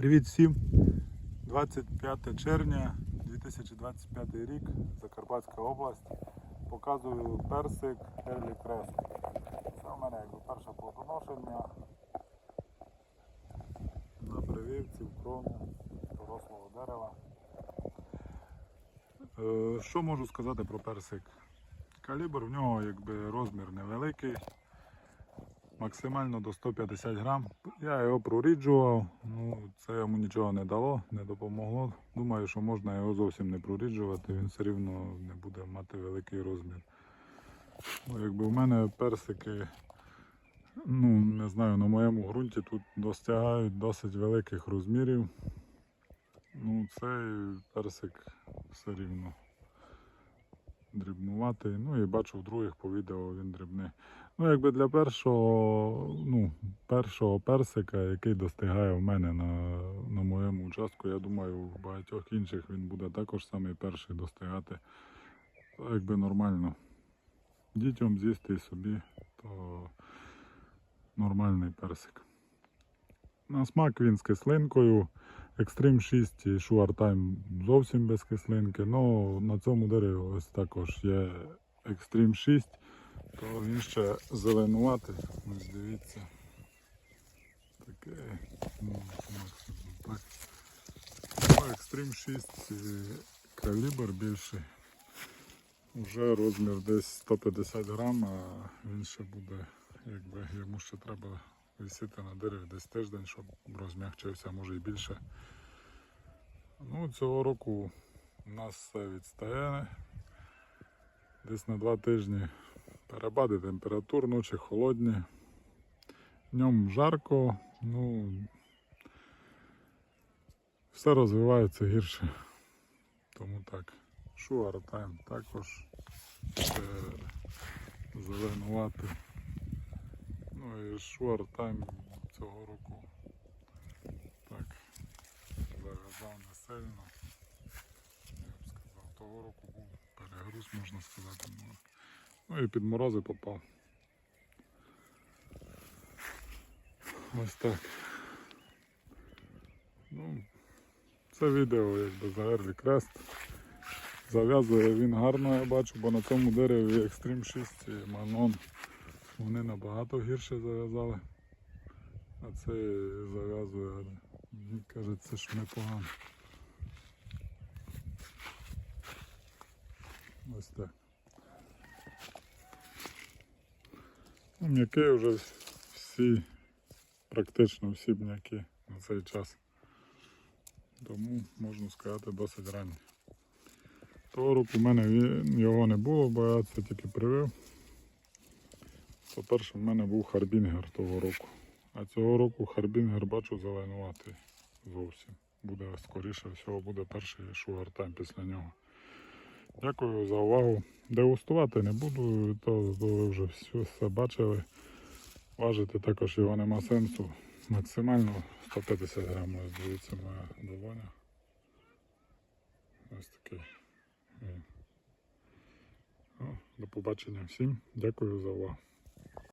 Привіт всім! 25 червня 2025 рік, Закарпатська область. Показую персик Early Crest. Це в мене якби перше плодоношення на прививці в крону дорослого дерева. Е, Що можу сказати про персик? Калібр в нього якби розмір невеликий, максимально до 150 грам. Я його проріджував, ну це йому нічого не дало, не допомогло. Думаю, що можна його зовсім не проріджувати, він все рівно не буде мати великий розмір. Ну, якби в мене персики, ну не знаю, на моєму ґрунті тут достигають досить великих розмірів. Ну, цей персик все рівно дрібнуватий. Ну і бачу в других по відео він дрібний. Ну, якби для першого, ну, першого персика, який достигає в мене на, на моєму участку, я думаю, у багатьох інших він буде також самий перший достигати. То якби нормально. Дітям з'їсти собі, то нормальний персик. На смак він з кислинкою. Extreme 6 і Time зовсім без кислинки. Ну на цьому дереві ось також є Extreme 6, то він ще зеленуватий. Ось дивіться. Таке. Ну, так. Ну, Extreme 6 калібр більший. Уже розмір десь 150 грам, а він ще буде, якби йому ще треба висіти на дереві десь тиждень, щоб розмягчився, може і більше. Ну, цього року у нас все відстає. Десь на два тижні перепади температур, ночі холодні. Днем жарко, ну все розвивається гірше. Тому так. Шуар тайм також е, зеленувати. Ну тайм цього року так зав'язав не сильно. Я б сказав, того року був перегруз, можна сказати. Ну, Ну і під морози попав. Ось так. Ну, це відео якби за Early Crest. Зав'язує він гарно, я бачу, бо на цьому дереві Extreme 6 і Manon вони набагато гірше зав'язали. А це зав'язує, мені кажеться, що непогано. Ось так. Ну, М'яки вже всі, практично всі м'яки на цей час. Тому можна сказати досить ранні. Того року в мене його не було, бо я це тільки привив. По-перше, в мене був харбінгер того року. А цього року харбінгер бачу зеленувати зовсім. Буде скоріше всього буде перший шугартайм після нього. Дякую за увагу. Дегустувати не буду, то, ви вже все, все бачили. Важити також його нема сенсу. Максимально 150 грамів. Дивіться моя долоня. Ось такий. До побачення всім. Дякую за увагу.